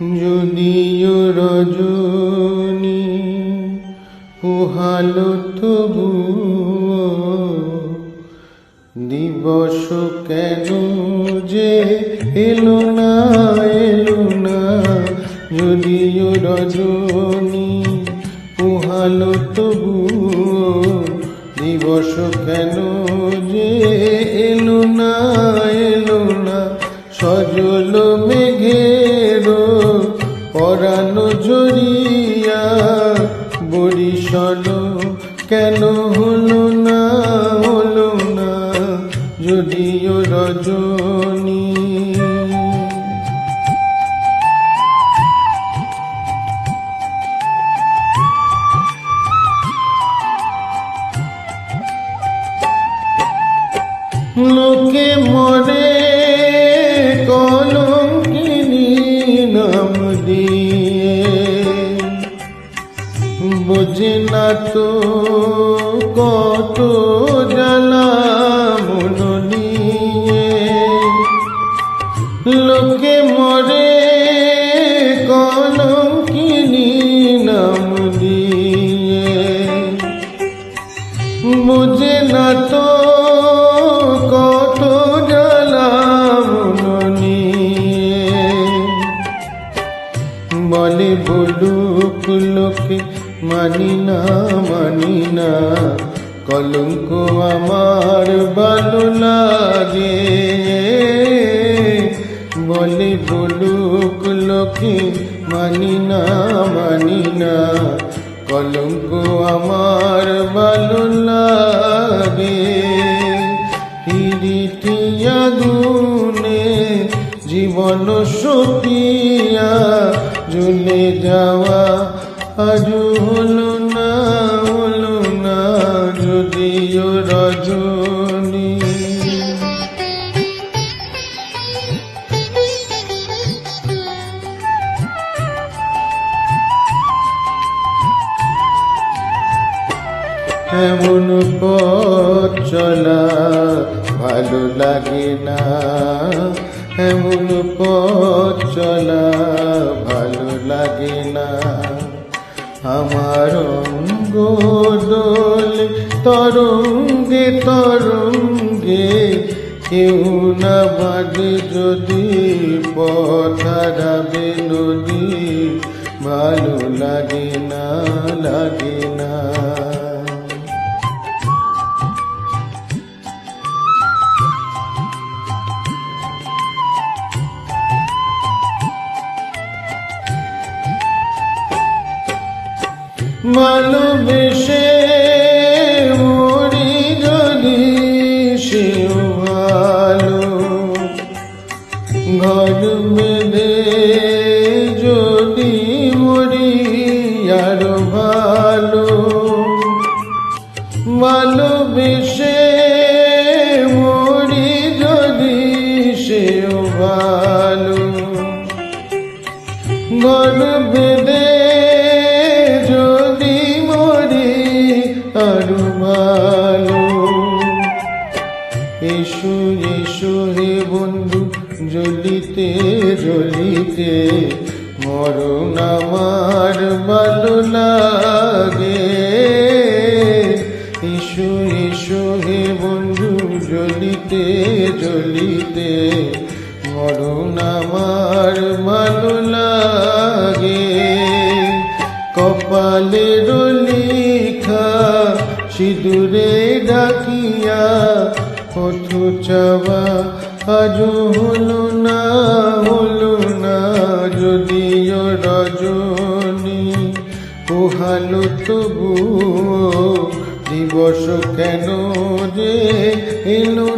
যদিও রজনী পোহালো তবু দিবস কেন যে এলো না এলো না? যদিও রজনী পোহালো তবু দিবস কেন পরানো জড়িয়া বরিশল কেন হলো না হলো না যদিও রজনী। লোকে তো কত জ্বালা মন নিয়ে। লোকে মরে কলঙ্কিনী নাম দিয়ে। বুঝে না তো কত জ্বালাম নিয়ে। বলে বলুক লোকে মানি না মানি না কলঙ্ক আমার ভালো লাগে বলে বলুক লোকে মানি না মানি না কলঙ্ক আমার ভালো লাগে হিরিটিয়া গুনে জীবন সপিয়া, জ্বলে যাওয়া আজ হলো না হলো না যদিও রজনী এমন পথ চলা ভালো লাগে না, এমন পথ চলা ভালো লাগে না। আমার গোদল তরুঙ্গে তরঙ্গে, কেউ না বাদে যদি পথারাবে নদী। ভালো লাগে না লাগে না। ভালোবেসে মরি যদি সেও ভালো ঘর বেঁধে বন্ধু, জ্বলিতে জ্বলিতে মরণ আমার ভালো লাগে। এসো এসো হে বন্ধু, জ্বলিতে জ্বলিতে মরণ আমার ভালো লাগে। কপালের লিখা সিঁদুরে ডাকিয়া পথ চাওয়া আজ হলো না হলো না যদিও রজনী। পোহালো তবু দিবস কেন যে এলো